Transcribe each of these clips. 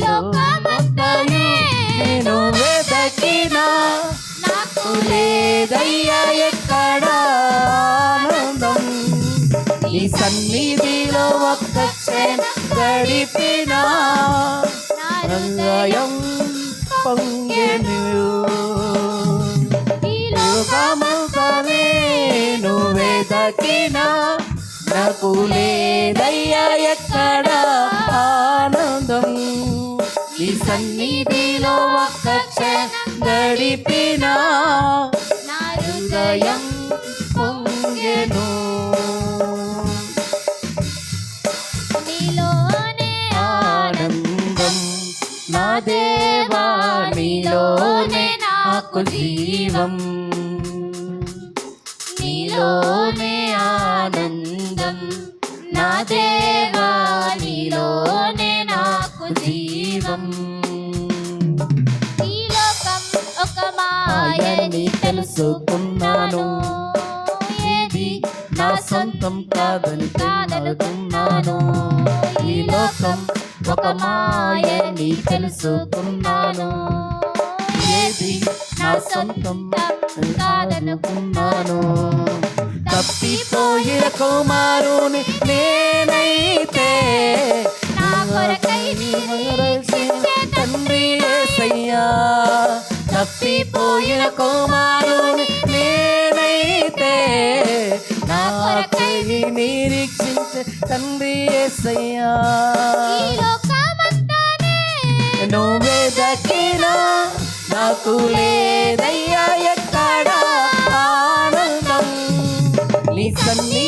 లోకమంతనే నేను వెతకినా నాకు లేదయ్యా ఎక్కడ ఆనందం. నీ సన్నిధిలో ఒక్క క్షణం గడిపినా హృదయం పొంగెను. లోకమంతా నేను వెతకినా నాకు లేదయ్యా ఎక్కడ ఆనందం. ఈ సన్నిధిలో ఒక్క గడిపినా నా హృదయం పొంగెను. నీలోనే ఆనందం నా దేవా నీలోనే నాకు జీవం. నీలో దేవా నీలోనే నాకు జీవం. ఈ లోకం ఒక మాయని తెలుసుకున్నాను. ఇది నా సొంతం కాదని కాదనుకున్నాను ఈ లోకం ఒక మాయని తెలుసుకున్నాను. ఏది నా సొంతం కాదనుకున్నాను. తప్పిపోయిన కుమారుని నేనైతే కొరకై నిరసించే తండ్రి యేసయ్యా తప్పిపోయిన కుమారుని నేనైతే నా కొరకై నిరీక్షించే తండ్రి ఏసయ్యా. నువ్వే దక్కినా నాకు లేదయ్యా ఎక్కడా ఆనందం. నీ సన్నిధిలో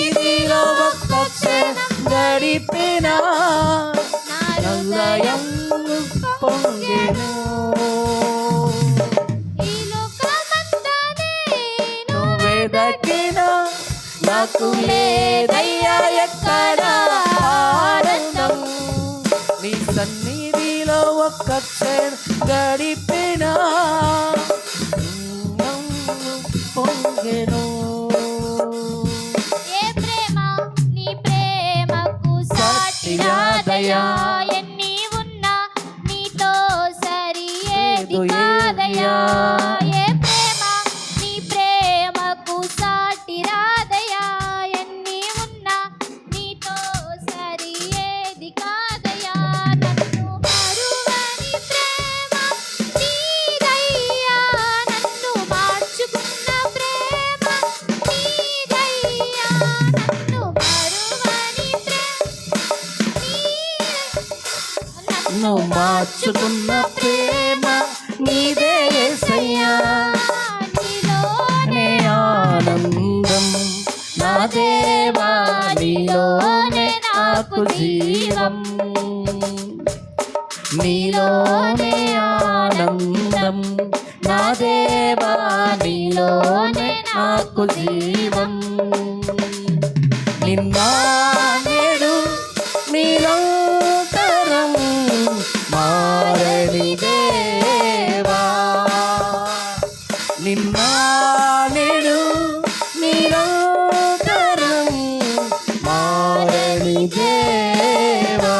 నాకు లేదయ్యా ఎక్కడ? ఆనందం. నీ సన్నిధిలో ఒక్క క్షణం గడిపినా నన్ను మార్చుకున్న ప్రేమ నీదే యేసయ్యా నే ఆనందం నా దేవా నీలోనే నాకు జీవం. నీలోనే ఆనందం నా దేవా నీలోనే నాకు జీవం. నిన్నా నిన్న నేడు నిరంతరం మారని దేవా.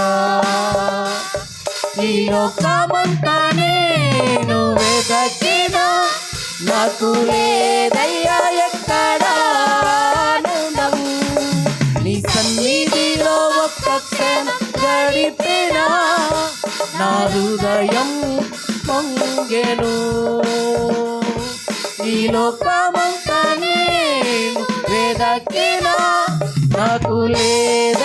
ఈ లోకమంతా నేను వెతకిన నాకు లేదయ్యా ఎక్కడ ఆనందం. నీ సన్నిధిలో ఒక్క క్షణం గడిపినా నా హృదయం పొంగెను. ఈ లోకమంతా నేను వెదకినా నాకు లేదయ్యా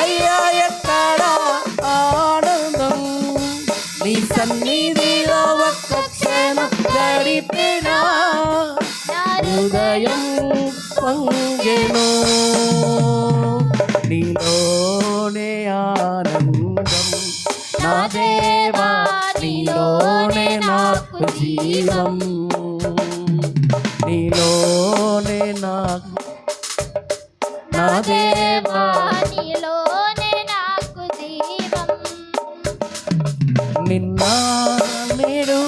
దేవా నీలోనే నాకు జీవం. నిన్న నేడు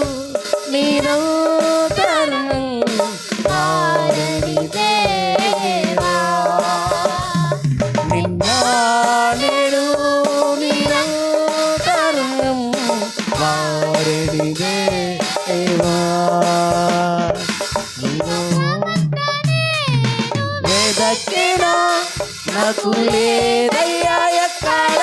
నేను తరుణం. మారని లేదయ్యా ఎక్కడ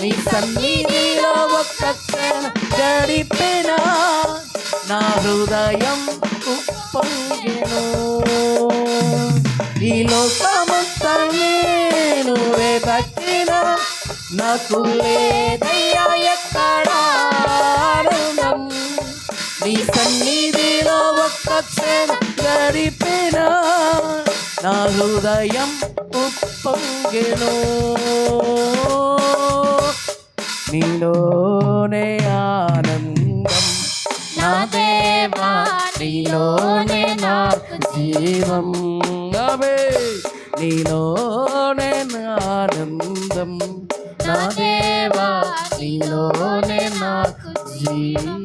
నీ సన్నిధిలో ఒక్క క్షణం గడిపినా? నా హృదయం ఉప్పొంగెను. ఈ లోకమంతా నేను వెదకిన నాకు లేదయ్యా ఎక్కడ నీ సన్నిధిలో ఒక్క క్షణం నా హృదయం ఉప్పొంగెను. నీలోనే ఆనందం. నా దేవా నీలోనే నాకు జీవం. అవే నీలోనే నా ఆనందం. నా దేవా నీలోనే నాకు జీవం.